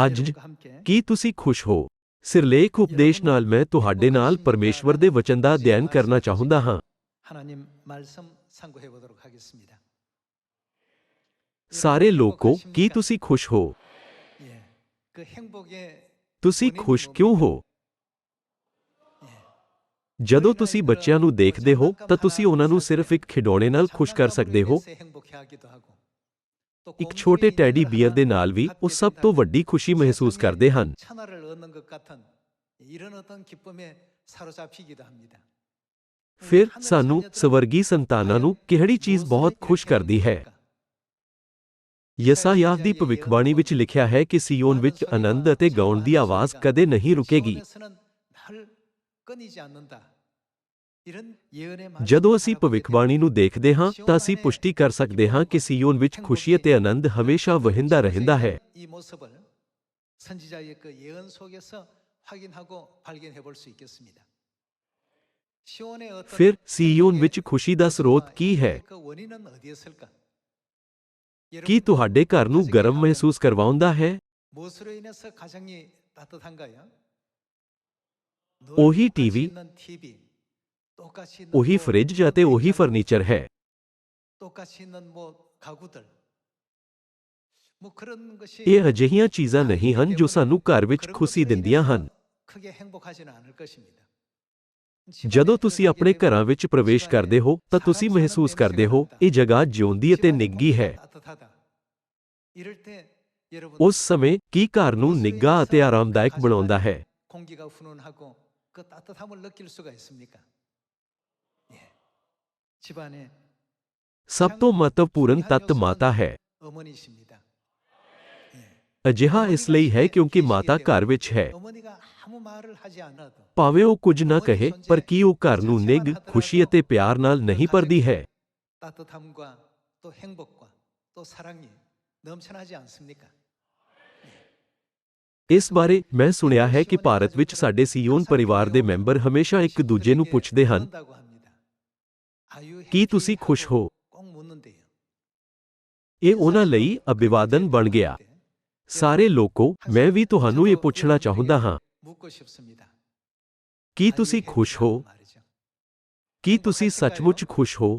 ਅੱਜ ਕੀ ਤੁਸੀਂ ਖੁਸ਼ ਹੋ ਸਿਰਲੇਖ ਉਪਦੇਸ਼ ਨਾਲ ਮੈਂ ਤੁਹਾਡੇ ਨਾਲ ਪਰਮੇਸ਼ਵਰ ਦੇ ਵਚਨ ਦਾ ਅਧਿਐਨ ਕਰਨਾ ਚਾਹੁੰਦਾ ਹਾਂ ਸਾਰੇ ਲੋਕੋ ਕੀ ਤੁਸੀਂ ਖੁਸ਼ ਹੋ ਤੁਸੀਂ ਖੁਸ਼ ਕਿਉਂ ਹੋ ਜਦੋਂ ਤੁਸੀਂ ਬੱਚਿਆਂ ਨੂੰ ਦੇਖਦੇ ਹੋ ਤਾਂ ਤੁਸੀਂ ਉਹਨਾਂ ਨੂੰ ਸਿਰਫ ਇੱਕ ਖਿਡੌਣੇ ਨਾਲ ਖੁਸ਼ ਕਰ ਸਕਦੇ ਹੋ ਇੱਕ ਛੋਟੇ ਟੈਡੀ ਬੀਅਰ ਦੇ ਨਾਲ ਵੀ ਉਹ ਸਭ ਤੋਂ ਵੱਡੀ ਖੁਸ਼ੀ ਮਹਿਸੂਸ ਕਰਦੇ ਹਨ। ਫਿਰ ਸਾਨੂੰ ਸਵਰਗੀ ਸੰਤਾਨਾਂ ਨੂੰ ਕਿਹੜੀ ਚੀਜ਼ ਬਹੁਤ ਖੁਸ਼ ਕਰਦੀ ਹੈ? ਯਸਾਯਾਹ ਦੀ ਭਵਿੱਖਬਾਣੀ ਵਿੱਚ ਲਿਖਿਆ ਹੈ ਕਿ ਸਿਯੋਨ ਵਿੱਚ ਆਨੰਦ ਅਤੇ ਗਾਉਣ ਦੀ ਆਵਾਜ਼ ਕਦੇ ਨਹੀਂ ਰੁਕੇਗੀ। ਜਦੋਂ ਅਸੀਂ ਭਵਿੱਖਬਾਣੀ ਨੂੰ ਦੇਖਦੇ ਹਾਂ ਤਾਂ ਅਸੀਂ ਪੁਸ਼ਟੀ ਕਰ ਸਕਦੇ ਹਾਂ ਕਿ ਸਿਯੋਨ ਵਿੱਚ ਖੁਸ਼ੀ ਅਤੇ ਆਨੰਦ ਹਮੇਸ਼ਾ ਵਹਿੰਦਾ ਰਹਿੰਦਾ ਹੈ ਫਿਰ ਸਿਯੋਨ ਵਿੱਚ ਖੁਸ਼ੀ ਦਾ ਸਰੋਤ ਕੀ ਹੈ ਕੀ ਤੁਹਾਡੇ ਘਰ ਨੂੰ ਗਰਮ ਮਹਿਸੂਸ ਕਰਵਾਉਂਦਾ ਹੈ ਉਹੀ ਟੀਵੀ ਉਹੀ ਫ੍ਰਿਜ ਅਤੇ ਉਹੀ ਫਰਨੀਚਰ ਹੈ ਇਹ ਅਜਿਹੀਆਂ ਚੀਜ਼ਾਂ ਨਹੀਂ ਹਨ ਜੋ ਸਾਨੂੰ ਘਰ ਵਿੱਚ ਖੁਸ਼ੀ ਦਿੰਦੀਆਂ ਹਨ ਜਦੋਂ ਤੁਸੀਂ ਆਪਣੇ ਘਰਾਂ ਵਿੱਚ ਪ੍ਰਵੇਸ਼ ਕਰਦੇ ਹੋ ਤਾਂ ਤੁਸੀਂ ਮਹਿਸੂਸ ਕਰਦੇ ਹੋ ਇਹ ਜਗ੍ਹਾ ਜਿਉਂਦੀ ਅਤੇ ਨਿੱਗੀ ਹੈ ਉਸ ਸਮੇਂ ਕੀ ਘਰ ਨੂੰ ਨਿੱਗਾ ਅਤੇ ਆਰਾਮਦਾਇਕ ਬਣਾਉਂਦਾ ਹੈ सब तो महत्वपूर्ण तत्व माता है। अजिहा इसलिए है क्योंकि माता घर है। भावे वह कुछ न कहे पर की वह घर निग खुशी प्यार नाल नहीं पर दी है। इस बारे मैं सुनिया है कि भारत विच साडे सीओन परिवार दे मेंबर हमेशा एक दूजे नु पुछदे हैं ਕੀ ਤੁਸੀਂ ਖੁਸ਼ ਹੋ? ਇਹ ਉਹਨਾਂ ਲਈ ਅਭਿਵਾਦਨ ਬਣ ਗਿਆ। ਸਾਰੇ ਲੋਕੋ, ਮੈਂ ਵੀ ਤੁਹਾਨੂੰ ਇਹ ਪੁੱਛਣਾ ਚਾਹੁੰਦਾ ਹਾਂ। ਕੀ ਤੁਸੀਂ ਖੁਸ਼ ਹੋ? ਕੀ ਤੁਸੀਂ ਸੱਚਮੁੱਚ ਖੁਸ਼ ਹੋ?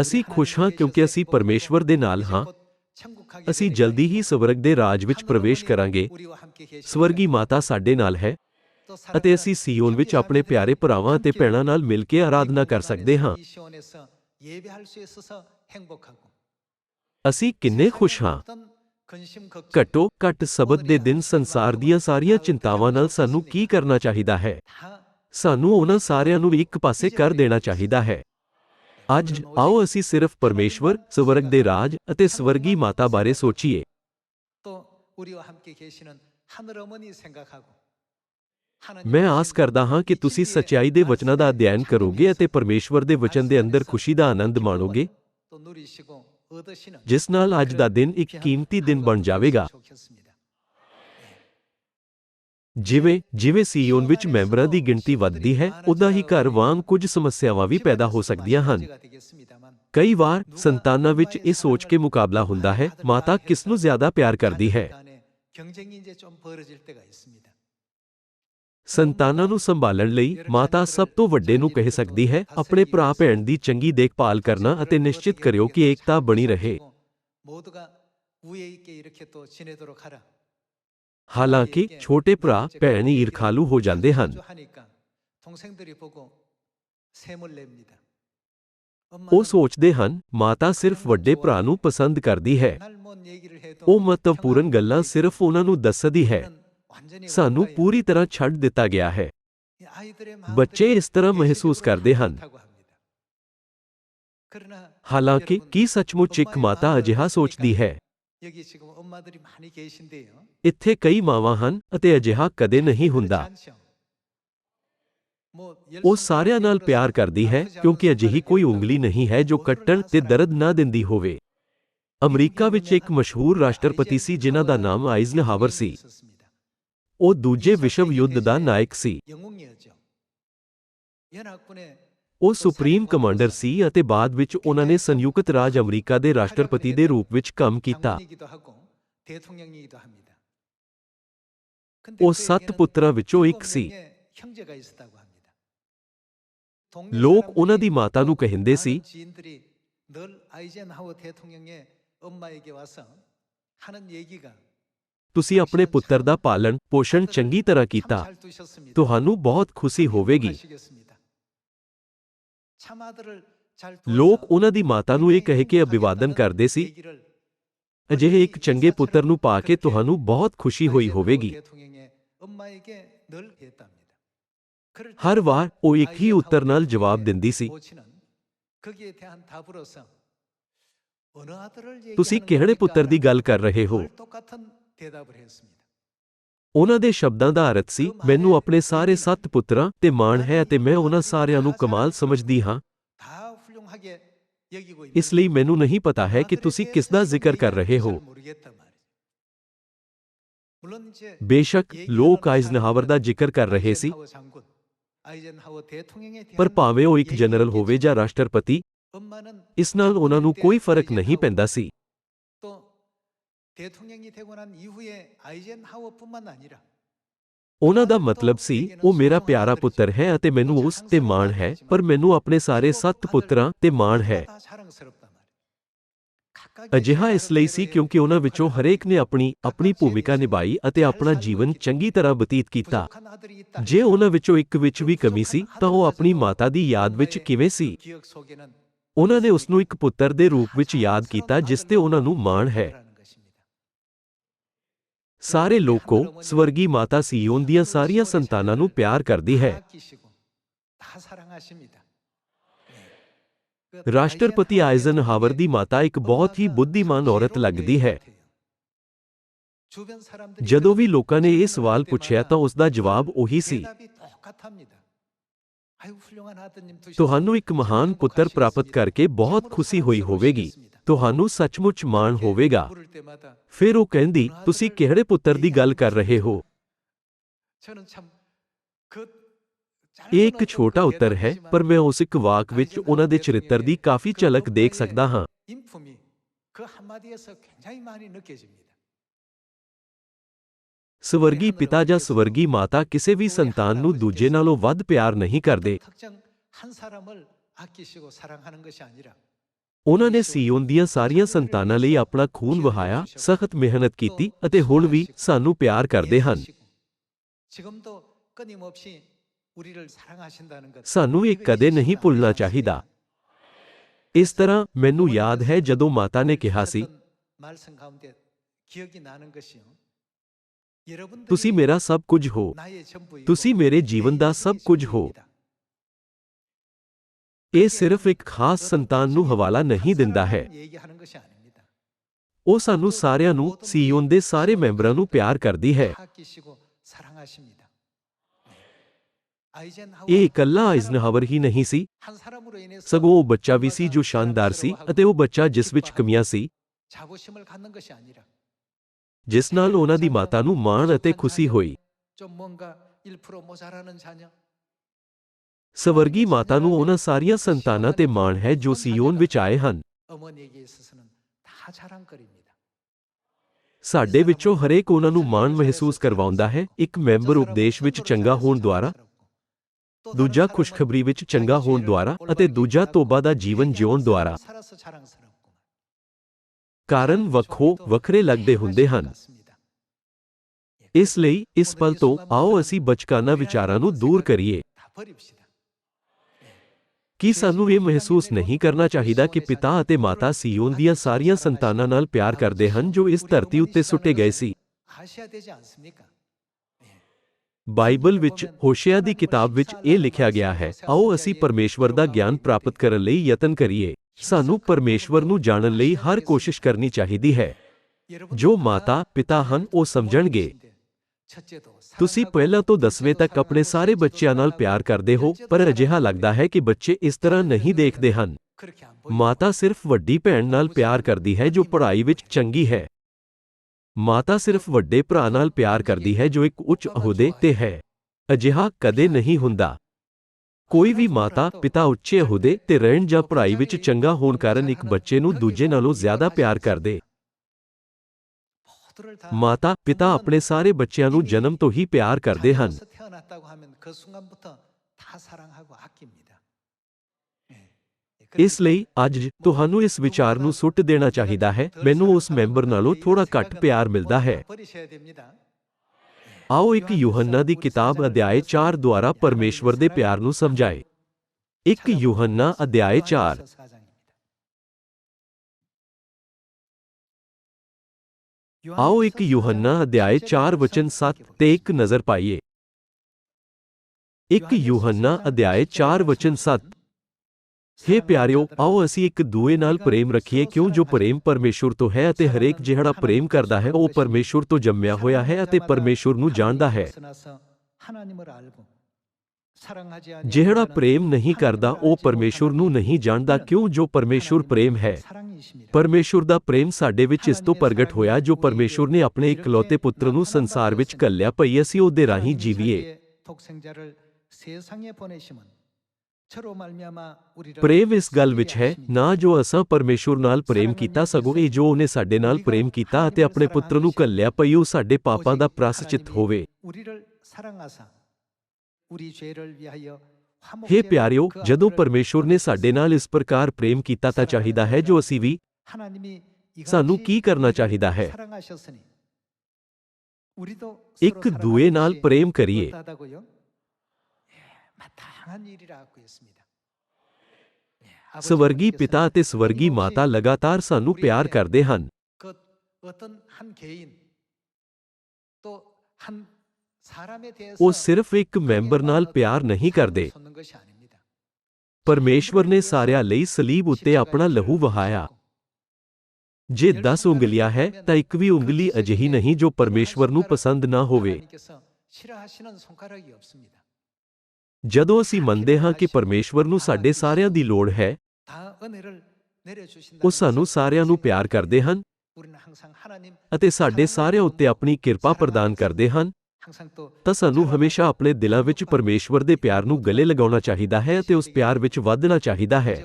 ਅਸੀਂ ਖੁਸ਼ ਹਾਂ ਕਿਉਂਕਿ ਅਸੀਂ ਪਰਮੇਸ਼ਵਰ ਦੇ ਨਾਲ ਹਾਂ। ਅਸੀਂ ਜਲਦੀ ਹੀ ਸਵਰਗ ਦੇ ਰਾਜ ਵਿੱਚ ਪ੍ਰਵੇਸ਼ ਕਰਾਂਗੇ। ਸਵਰਗੀ ਮਾਤਾ ਸਾਡੇ ਨਾਲ ਹੈ। ਅਤੇ ਅਸੀਂ ਸੀਯੋਨ ਵਿੱਚ ਆਪਣੇ ਪਿਆਰੇ ਭਰਾਵਾਂ ਅਤੇ ਭੈਣਾਂ ਨਾਲ ਮਿਲ ਕੇ ਆਰਾਧਨਾ ਕਰ ਸਕਦੇ ਹਾਂ ਅਸੀਂ ਕਿੰਨੇ ਖੁਸ਼ ਹਾਂ ਘੱਟੋ ਘੱਟ ਸਬਤ ਦੇ ਦਿਨ ਸੰਸਾਰ ਦੀਆਂ ਸਾਰੀਆਂ ਚਿੰਤਾਵਾਂ ਨਾਲ ਸਾਨੂੰ ਕੀ ਕਰਨਾ ਚਾਹੀਦਾ ਹੈ ਸਾਨੂੰ ਉਹਨਾਂ ਸਾਰਿਆਂ ਨੂੰ ਇੱਕ ਪਾਸੇ ਕਰ ਦੇਣਾ ਚਾਹੀਦਾ ਹੈ ਅੱਜ ਆਓ ਅਸੀਂ ਸਿਰਫ ਪਰਮੇਸ਼ਵਰ ਸਵਰਗ ਦੇ ਰਾਜ ਅਤੇ ਸਵਰਗੀ ਮਾਤਾ ਬਾਰੇ ਸੋਚੀਏ 또 우리와 함께 계시는 하늘 어머니 생각하고 ਮੈਂ ਆਸ ਕਰਦਾ ਹਾਂ ਕਿ ਤੁਸੀਂ ਸਚਾਈ ਦੇ ਵਚਨਾਂ ਦਾ ਅਧਿਐਨ ਕਰੋਗੇ ਅਤੇ ਪਰਮੇਸ਼ਵਰ ਦੇ ਵਚਨ ਦੇ ਅੰਦਰ ਖੁਸ਼ੀ ਦਾ ਆਨੰਦ ਮਾਣੋਗੇ ਜਿਸ ਨਾਲ ਅੱਜ ਦਾ ਦਿਨ ਇੱਕ ਕੀਮਤੀ ਦਿਨ ਬਣ ਜਾਵੇਗਾ ਜਿਵੇਂ ਜਿਵੇਂ ਸੀਓਨ ਵਿੱਚ ਮੈਂਬਰਾਂ ਦੀ ਗਿਣਤੀ ਵੱਧਦੀ ਹੈ ਉਦਾਂ ਹੀ ਘਰ ਵਾਂਗ ਕੁਝ ਸਮੱਸਿਆਵਾਂ ਵੀ ਪੈਦਾ ਹੋ ਸਕਦੀਆਂ ਹਨ ਕਈ ਵਾਰ ਸੰਤਾਨਾਂ ਵਿੱਚ ਇਹ ਸੋਚ ਕੇ ਮੁਕਾਬਲਾ ਹੁੰਦਾ ਹੈ ਮਾਤਾ ਕਿਸ ਨੂੰ ਜ਼ਿਆਦਾ ਪਿਆਰ ਕਰਦੀ ਹੈ ਸੰਤਾਨਾਂ ਨੂੰ ਸੰਭਾਲਣ ਲਈ ਮਾਤਾ ਸਭ ਤੋਂ ਵੱਡੇ ਨੂੰ ਕਹਿ ਸਕਦੀ ਹੈ ਆਪਣੇ ਭਰਾ ਭੈਣ ਦੀ ਚੰਗੀ ਦੇਖਭਾਲ ਕਰਨਾ ਅਤੇ ਨਿਸ਼ਚਿਤ ਕਰਿਓ ਕਿ ਏਕਤਾ ਬਣੀ ਰਹੇ ਹਾਲਾਂਕਿ ਛੋਟੇ ਭਰਾ ਭੈਣ ਈਰਖਾਲੂ ਹੋ ਜਾਂਦੇ ਹਨ ਉਹ ਸੋਚਦੇ ਹਨ ਮਾਤਾ ਸਿਰਫ ਵੱਡੇ ਭਰਾ ਨੂੰ ਪਸੰਦ ਕਰਦੀ ਹੈ ਉਹ ਮਹੱਤਵਪੂਰਨ ਗੱਲਾਂ ਸਿਰਫ ਉਹਨਾਂ ਨੂੰ ਦੱਸਦੀ ਹੈ ਸਾਨੂੰ ਪੂਰੀ ਤਰ੍ਹਾਂ ਛੱਡ ਦਿੱਤਾ ਗਿਆ ਹੈ ਬੱਚੇ ਇਸ ਤਰ੍ਹਾਂ ਮਹਿਸੂਸ ਕਰਦੇ ਹਨ ਹਾਲਾਂਕਿ ਕੀ ਸੱਚਮੁੱਚ ਇੱਕ ਮਾਤਾ ਅਜਿਹਾ ਸੋਚਦੀ ਹੈ ਇੱਥੇ ਕਈ ਮਾਵਾਂ ਹਨ ਅਤੇ ਅਜਿਹਾ ਕਦੇ ਨਹੀਂ ਹੁੰਦਾ ਉਹ ਸਾਰਿਆਂ ਨਾਲ ਪਿਆਰ ਕਰਦੀ ਹੈ ਕਿਉਂਕਿ ਅਜਿਹੀ ਕੋਈ ਉਂਗਲੀ ਨਹੀਂ ਹੈ ਜੋ ਕੱਟਣ ਤੇ ਦਰਦ ਨਾ ਦਿੰਦੀ ਹੋਵੇ ਅਮਰੀਕਾ ਵਿੱਚ ਇੱਕ ਮਸ਼ਹੂਰ ਰਾਸ਼ਟਰਪਤੀ ਸੀ ਜਿਨ੍ਹਾਂ ਦਾ ਨਾਮ ਆਈਜ਼ਨਹਾਵਰ ਸੀ ਉਹ ਦੂਜੇ ਵਿਸ਼ਵ ਯੁੱਧ ਦਾ ਨਾਇਕ ਸੀ 영웅이었죠. 연합군의 ਉਹ ਸੁਪਰੀਮ ਕਮਾਂਡਰ ਸੀ ਅਤੇ ਬਾਅਦ ਵਿੱਚ ਉਹਨਾਂ ਨੇ ਸੰਯੁਕਤ ਰਾਜ ਅਮਰੀਕਾ ਦੇ ਰਾਸ਼ਟਰਪਤੀ ਦੇ ਰੂਪ ਵਿੱਚ ਕੰਮ ਕੀਤਾ 장군이기도 하고 대통령이기도 합니다. 근데 ਉਹ 그 ਸੱਤ 에게는 ਪੁੱਤਰਾਂ ਵਿੱਚੋਂ ਇੱਕ 일곱 ਸੀ 명의 형제가 있었다고 합니다. 동네 ਲੋਕ ਉਹਨਾਂ ਦੀ 사람들이 ਮਾਤਾ ਨੂੰ 또 ਕਹਿੰਦੇ ਸੀ 많은 지인들이 늘 아이젠하워 대통령의 엄마에게 와서 하는 얘기가 ਤੁਸੀਂ ਆਪਣੇ ਪੁੱਤਰ ਦਾ ਪਾਲਣ ਪੋਸ਼ਣ ਚੰਗੀ ਤਰ੍ਹਾਂ ਕੀਤਾ ਤੁਹਾਨੂੰ ਬਹੁਤ ਖੁਸ਼ੀ ਹੋਵੇਗੀ ਲੋਕ ਉਹਨਾਂ ਦੀ ਮਾਤਾ ਨੂੰ ਇਹ ਕਹਿ ਕੇ ਅਭਿਵਾਦਨ ਕਰਦੇ ਸੀ ਅਜਿਹੇ ਇੱਕ ਚੰਗੇ ਪੁੱਤਰ ਨੂੰ ਪਾ ਕੇ ਤੁਹਾਨੂੰ ਬਹੁਤ ਖੁਸ਼ੀ ਹੋਈ ਹੋਵੇਗੀ ਹਰ ਵਾਰ ਉਹ ਇੱਕ ਹੀ ਉੱਤਰ ਨਾਲ ਜਵਾਬ ਦਿੰਦੀ ਸੀ ਤੁਸੀਂ ਕਿਹੜੇ ਪੁੱਤਰ ਦੀ ਗੱਲ ਕਰ ਰਹੇ ਹੋ ਉਹਨਾਂ ਦੇ ਸ਼ਬਦਾਂ ਦਾ ਅਰਥ ਸੀ ਮੈਨੂੰ ਆਪਣੇ ਸਾਰੇ ਸੱਤ ਪੁੱਤਰਾਂ ਤੇ ਮਾਣ ਹੈ ਅਤੇ ਮੈਂ ਉਹਨਾਂ ਸਾਰਿਆਂ ਨੂੰ ਕਮਾਲ ਸਮਝਦੀ ਹਾਂ। ਇਸ ਲਈ ਮੈਨੂੰ ਨਹੀਂ ਪਤਾ ਹੈ ਕਿ ਤੁਸੀਂ ਕਿਸ ਦਾ ਜ਼ਿਕਰ ਕਰ ਰਹੇ ਹੋ। ਬੇਸ਼ੱਕ ਲੋਕ ਆਇਜ਼ਨਹਾਵਰ ਦਾ ਜ਼ਿਕਰ ਕਰ ਰਹੇ ਸੀ। ਪਰ ਭਾਵੇਂ ਉਹ ਇੱਕ ਜਨਰਲ ਹੋਵੇ ਜਾਂ ਰਾਸ਼ਟਰਪਤੀ ਇਸ ਨਾਲ ਉਹਨਾਂ ਨੂੰ ਕੋਈ ਫ਼ਰਕ ਨਹੀਂ ਪੈਂਦਾ ਸੀ। 대통령이 되고 난 이후에 아이젠하워뿐만 아니라 ਉਹਨਾਂ ਦਾ ਮਤਲਬ ਸੀ ਉਹ ਮੇਰਾ ਪਿਆਰਾ ਪੁੱਤਰ ਹੈ ਅਤੇ ਮੈਨੂੰ ਉਸ ਤੇ ਮਾਣ ਹੈ ਪਰ ਮੈਨੂੰ ਆਪਣੇ ਸਾਰੇ ਸੱਤ ਪੁੱਤਰਾਂ ਤੇ ਮਾਣ ਹੈ 다 자랑스럽단 말이에요. ਅਜਿਹਾ ਇਸ ਲਈ ਸੀ ਕਿਉਂਕਿ ਉਹਨਾਂ ਵਿੱਚੋਂ ਹਰੇਕ ਨੇ ਆਪਣੀ ਆਪਣੀ ਭੂਮਿਕਾ ਨਿਭਾਈ ਅਤੇ ਆਪਣਾ ਜੀਵਨ ਚੰਗੀ ਤਰ੍ਹਾਂ ਬਤੀਤ ਕੀਤਾ 부족한 아들이 있다. ਜੇ ਉਹਨਾਂ ਵਿੱਚੋਂ ਇੱਕ ਵਿੱਚ ਵੀ ਕਮੀ ਸੀ ਤਾਂ ਉਹ ਆਪਣੀ ਮਾਤਾ ਦੀ ਯਾਦ ਵਿੱਚ ਕਿਵੇਂ ਸੀ 기억 속에는 ਉਹਨਾਂ ਨੇ ਉਸ ਨੂੰ ਇੱਕ ਪੁੱਤਰ ਦੇ ਰੂਪ ਵਿੱਚ ਯਾਦ ਕੀਤਾ ਜਿਸ ਤੇ ਉਹਨਾਂ ਨੂੰ ਮਾਣ ਹੈ 라는 것입니다. ਸਾਰੇ ਲੋਕੋ ਸਵਰਗੀ ਮਾਤਾ ਸੀਯੋਨ ਦੀਆਂ ਸਾਰੀਆਂ ਸੰਤਾਨਾਂ ਨੂੰ ਪਿਆਰ ਕਰਦੀ ਹੈ। ਰਾਸ਼ਟਰਪਤੀ ਆਇਜ਼ਨ ਹਾਵਰ ਦੀ ਮਾਤਾ ਇੱਕ ਬਹੁਤ ਹੀ ਬੁੱਧੀਮਾਨ ਔਰਤ ਲੱਗਦੀ ਹੈ। ਜਦੋਂ ਵੀ ਲੋਕਾਂ ਨੇ ਇਹ ਸਵਾਲ ਪੁੱਛਿਆ ਤਾਂ ਉਸ ਦਾ ਜਵਾਬ ਉਹੀ ਸੀ। ਤੁਹਾਨੂੰ ਇੱਕ ਮਹਾਨ ਪੁੱਤਰ ਪ੍ਰਾਪਤ ਕਰਕੇ ਬਹੁਤ ਖੁਸ਼ੀ ਹੋਈ ਹੋਵੇਗੀ। ਤੁਹਾਨੂੰ ਸੱਚਮੁੱਚ ਮਾਣ ਹੋਵੇਗਾ। ਫਿਰ ਉਹ ਕਹਿੰਦੀ, ਤੁਸੀਂ ਕਿਹੜੇ ਪੁੱਤਰ ਦੀ ਗੱਲ ਕਰ ਰਹੇ ਹੋ? ਇਹ ਇੱਕ ਛੋਟਾ ਉੱਤਰ ਹੈ, ਪਰ ਮੈਂ ਉਸ ਇੱਕ ਵਾਕ ਵਿੱਚ ਉਹਨਾਂ ਦੇ ਚਰਿੱਤਰ ਦੀ ਕਾਫੀ ਝਲਕ ਦੇਖ ਸਕਦਾ ਹਾਂ। ਸਵਰਗੀ ਪਿਤਾ ਜਾਂ ਸਵਰਗੀ ਮਾਤਾ ਕਿਸੇ ਵੀ ਸੰਤਾਨ ਨੂੰ ਦੂਜੇ ਨਾਲੋਂ ਵੱਧ ਪਿਆਰ ਨਹੀਂ ਕਰਦੇ। ਉਹਨਾਂ ਨੇ ਸੀਓਨ ਦੀਆਂ ਸਾਰੀਆਂ ਸੰਤਾਨਾਂ ਲਈ ਆਪਣਾ ਖੂਨ ਵਹਾਇਆ, ਸਖਤ ਮਿਹਨਤ ਕੀਤੀ ਅਤੇ ਹੁਣ ਵੀ ਸਾਨੂੰ ਪਿਆਰ ਕਰਦੇ ਹਨ। ਸਾਨੂੰ ਇਹ ਕਦੇ ਨਹੀਂ ਭੁੱਲਣਾ ਚਾਹੀਦਾ। ਇਸ ਤਰ੍ਹਾਂ ਮੈਨੂੰ ਯਾਦ ਹੈ ਜਦੋਂ ਮਾਤਾ ਨੇ ਕਿਹਾ ਸੀ, ਤੁਸੀਂ ਮੇਰਾ ਸਭ ਕੁਝ ਹੋ। ਤੁਸੀਂ ਮੇਰੇ ਜੀਵਨ ਦਾ ਸਭ ਕੁਝ ਹੋ। ਇਹ ਸਿਰਫ ਇੱਕ ਖਾਸ ਸੰਤਾਨ ਨੂੰ ਹਵਾਲਾ ਨਹੀਂ ਦਿੰਦਾ ਹੈ। ਉਹ ਸਾਨੂੰ ਸਾਰਿਆਂ ਨੂੰ ਸੀਯੋਨ ਦੇ ਸਾਰੇ ਮੈਂਬਰਾਂ ਨੂੰ ਪਿਆਰ ਕਰਦੀ ਹੈ। ਇਹ ਇਕੱਲਾ ਆਇਜ਼ਨਹਾਵਰ ਹੀ ਨਹੀਂ ਸੀ। ਸਗੋਂ ਉਹ ਬੱਚਾ ਵੀ ਸੀ ਜੋ ਸ਼ਾਨਦਾਰ ਸੀ ਅਤੇ ਉਹ ਬੱਚਾ ਜਿਸ ਵਿੱਚ ਕਮੀਆਂ ਸੀ। ਜਿਸ ਨਾਲ ਉਹਨਾਂ ਦੀ ਮਾਤਾ ਨੂੰ ਮਾਣ ਅਤੇ ਖੁਸ਼ੀ ਹੋਈ। ਸਵਰਗੀ ਮਾਤਾ ਨੂੰ ਉਹਨਾਂ ਸਾਰੀਆਂ ਸੰਤਾਨਾਂ ਤੇ ਮਾਣ ਹੈ ਜੋ ਸਿਯੋਨ ਵਿੱਚ ਆਏ ਹਨ। ਸਾਡੇ ਵਿੱਚੋਂ ਹਰੇਕ ਉਹਨਾਂ ਨੂੰ ਮਾਣ ਮਹਿਸੂਸ ਕਰਵਾਉਂਦਾ ਹੈ। ਇੱਕ ਮੈਂਬਰ ਉਪਦੇਸ਼ ਵਿੱਚ ਚੰਗਾ ਹੋਣ ਦੁਆਰਾ ਦੂਜਾ ਖੁਸ਼ਖਬਰੀ ਵਿੱਚ ਚੰਗਾ ਹੋਣ ਦੁਆਰਾ ਅਤੇ ਦੂਜਾ ਤੋਬਾ ਦਾ ਜੀਵਨ ਜਿਉਣ ਦੁਆਰਾ। ਕਾਰਨ ਵੱਖੋ ਵੱਖਰੇ ਲੱਗਦੇ ਹੁੰਦੇ ਹਨ। ਇਸ ਲਈ ਇਸ ਪਲ ਤੋਂ ਆਓ ਅਸੀਂ ਬਚਕਾਨਾ ਵਿਚਾਰਾਂ ਨੂੰ ਦੂਰ ਕਰੀਏ। ਕੀ ਸਾਨੂੰ ਇਹ ਮਹਿਸੂਸ ਨਹੀਂ ਕਰਨਾ ਚਾਹੀਦਾ ਕਿ ਪਿਤਾ ਅਤੇ ਮਾਤਾ ਸੀਓਨ ਦੀਆਂ ਸਾਰੀਆਂ ਸੰਤਾਨਾਂ ਨਾਲ ਪਿਆਰ ਕਰਦੇ ਹਨ ਜੋ ਇਸ ਧਰਤੀ ਉੱਤੇ ਸੁੱਟੇ ਗਏ ਸੀ? ਬਾਈਬਲ ਵਿੱਚ, ਹੋਸ਼ਿਆ ਦੀ ਕਿਤਾਬ ਵਿੱਚ ਇਹ ਲਿਖਿਆ ਗਿਆ ਹੈ, ਆਓ ਅਸੀਂ ਪਰਮੇਸ਼ਵਰ ਦਾ ਗਿਆਨ ਪ੍ਰਾਪਤ ਕਰਨ ਲਈ ਯਤਨ ਕਰੀਏ। ਸਾਨੂੰ ਪਰਮੇਸ਼ਵਰ ਨੂੰ ਜਾਣਨ ਲਈ ਹਰ ਕੋਸ਼ਿਸ਼ ਕਰਨੀ ਚਾਹੀਦੀ ਹੈ। ਜੋ ਮਾਤਾ, ਪਿਤਾ ਹਨ, ਉਹ ਸਮਝਣਗੇ। ਤੁਸੀਂ ਪਹਿਲਾਂ ਤੋਂ 10ਵੇਂ ਤੱਕ ਆਪਣੇ ਸਾਰੇ ਬੱਚਿਆਂ ਨਾਲ ਪਿਆਰ ਕਰਦੇ ਹੋ ਪਰ ਅਜਿਹਾ ਲੱਗਦਾ ਹੈ ਕਿ ਬੱਚੇ ਇਸ ਤਰ੍ਹਾਂ ਨਹੀਂ ਦੇਖਦੇ ਹਨ। ਮਾਤਾ ਸਿਰਫ ਵੱਡੀ ਭੈਣ ਨਾਲ ਪਿਆਰ ਕਰਦੀ ਹੈ ਜੋ ਪੜ੍ਹਾਈ ਵਿੱਚ ਚੰਗੀ ਹੈ। ਮਾਤਾ ਸਿਰਫ ਵੱਡੇ ਭਰਾ ਨਾਲ ਪਿਆਰ ਕਰਦੀ ਹੈ ਜੋ ਇੱਕ ਉੱਚ ਅਹੁਦੇ ਤੇ ਹੈ। ਅਜਿਹਾ ਕਦੇ ਨਹੀਂ ਹੁੰਦਾ। ਕੋਈ ਵੀ ਮਾਤਾ ਪਿਤਾ ਉੱਚੇ ਅਹੁਦੇ ਤੇ ਰਹਿਣ ਜਾਂ ਪੜ੍ਹਾਈ ਵਿੱਚ ਚੰਗਾ ਹੋਣ ਕਾਰਨ ਇੱਕ ਬੱਚੇ ਨੂੰ ਦੂਜੇ ਨਾਲੋਂ ਜ਼ਿਆਦਾ ਪਿਆਰ ਕਰਦੇ। ਮਾਤਾ ਪਿਤਾ ਆਪਣੇ ਸਾਰੇ ਬੱਚਿਆਂ ਨੂੰ ਜਨਮ ਤੋਂ ਹੀ ਪਿਆਰ ਕਰਦੇ ਹਨ। ਇਸ ਲਈ ਅੱਜ ਤੁਹਾਨੂੰ ਇਸ ਵਿਚਾਰ ਨੂੰ ਸੁੱਟ ਦੇਣਾ ਚਾਹੀਦਾ ਹੈ। ਮੈਨੂੰ ਉਸ ਮੈਂਬਰ ਨਾਲੋਂ ਥੋੜਾ ਘੱਟ ਪਿਆਰ ਮਿਲਦਾ ਹੈ। ਆਓ ਇੱਕ ਯੋਹੰਨਾ ਦੀ ਕਿਤਾਬ ਅਧਿਆਇ 4 ਦੁਆਰਾ ਪਰਮੇਸ਼ਵਰ ਦੇ ਪਿਆਰ ਨੂੰ ਸਮਝਾਏ। ਇੱਕ ਯੋਹੰਨਾ ਅਧਿਆਇ 4 ਆਓ ਇੱਕ ਯੂਹੰਨਾ ਅਧਿਆਇ 4 ਵਚਨ 7 ਤੇ ਇੱਕ ਨਜ਼ਰ ਪਾਈਏ। ਇੱਕ ਯੂਹੰਨਾ ਅਧਿਆਇ 4 ਵਚਨ 7 ਹੇ ਪਿਆਰਿਓ, ਆਓ ਅਸੀਂ ਇੱਕ ਦੂਏ ਨਾਲ ਪ੍ਰੇਮ ਰੱਖੀਏ, ਕਿਉਂ ਜੋ ਪ੍ਰੇਮ ਪਰਮੇਸ਼ੁਰ ਤੋਂ ਹੈ ਅਤੇ ਹਰੇਕ ਜਿਹੜਾ ਪ੍ਰੇਮ ਕਰਦਾ ਹੈ, ਉਹ ਪਰਮੇਸ਼ੁਰ ਤੋਂ ਜੰਮਿਆ ਹੋਇਆ ਹੈ ਅਤੇ ਪਰਮੇਸ਼ੁਰ ਨੂੰ ਜਾਣਦਾ ਹੈ। ਜਿਹੜਾ ਪ੍ਰੇਮ ਨਹੀਂ ਕਰਦਾ ਉਹ ਪਰਮੇਸ਼ੁਰ ਨੂੰ ਨਹੀਂ ਜਾਣਦਾ ਕਿਉਂ ਜੋ ਪਰਮੇਸ਼ੁਰ ਪ੍ਰੇਮ ਹੈ? ਪਰਮੇਸ਼ੁਰ ਦਾ ਪ੍ਰੇਮ ਸਾਡੇ ਵਿੱਚ ਇਸ ਤੋਂ ਪ੍ਰਗਟ ਹੋਇਆ ਜੋ ਪਰਮੇਸ਼ੁਰ ਨੇ ਆਪਣੇ ਇਕਲੌਤੇ ਪੁੱਤਰ ਨੂੰ ਸੰਸਾਰ ਵਿੱਚ ਕੱਲਿਆ ਭਈ ਅਸੀਂ ਉਹਦੇ ਰਾਹੀਂ ਜੀਵੀਏ। ਪ੍ਰੇਮ ਇਸ ਗੱਲ ਵਿੱਚ ਹੈ ਨਾ ਜੋ ਅਸਾਂ ਪਰਮੇਸ਼ੁਰ ਨਾਲ ਪ੍ਰੇਮ ਕੀਤਾ ਸਗੋਂ ਇਹ ਜੋ ਉਹਨੇ ਸਾਡੇ ਨਾਲ ਪ੍ਰੇਮ ਕੀਤਾ ਅਤੇ ਆਪਣੇ ਪੁੱਤਰ ਨੂੰ ਕੱਲਿਆ ਪਈ ਉਹ ਸਾਡੇ ਪਾਪਾਂ ਦਾ ਪ੍ਰਾਸਚਿਤ ਹੋਵੇ। हे प्यारियों जदों परमेश्वर ने साडे नाल इस प्रकार प्रेम किया तो चाहिए है जो असी भी सानू की करना चाहिए है? एक दूए नाल प्रेम करिए। स्वर्गी पिता ते स्वर्गी माता लगातार सानू प्यार करते हैं वो सिर्फ़ एक मेंबर नाल प्यार नहीं करते परमेश्वर ने सार्या सलीब उ अपना लहू वहाया जे दस उंगलियाँ है तो एक भी उंगली अजही नहीं जो परमेश्वर नु पसंद ना होवे जदों असी मनते हाँ कि परमेश्वर नु साडे सारिया दी है ਉਹ ਸਾਨੂੰ ਸਾਰਿਆਂ ਨੂੰ ਪਿਆਰ ਕਰਦੇ ਹਨ ਅਤੇ ਸਾਡੇ ਸਾਰਿਆਂ ਉੱਤੇ ਆਪਣੀ ਕਿਰਪਾ ਪ੍ਰਦਾਨ ਤਾਂ ਸਾਨੂੰ ਹਮੇਸ਼ਾ ਆਪਣੇ ਦਿਲਾਂ ਵਿੱਚ ਪਰਮੇਸ਼ਵਰ ਦੇ ਪਿਆਰ ਨੂੰ ਗਲੇ ਲਗਾਉਣਾ ਚਾਹੀਦਾ ਹੈ ਅਤੇ ਉਸ ਪਿਆਰ ਵਿੱਚ ਵਧਣਾ ਚਾਹੀਦਾ ਹੈ।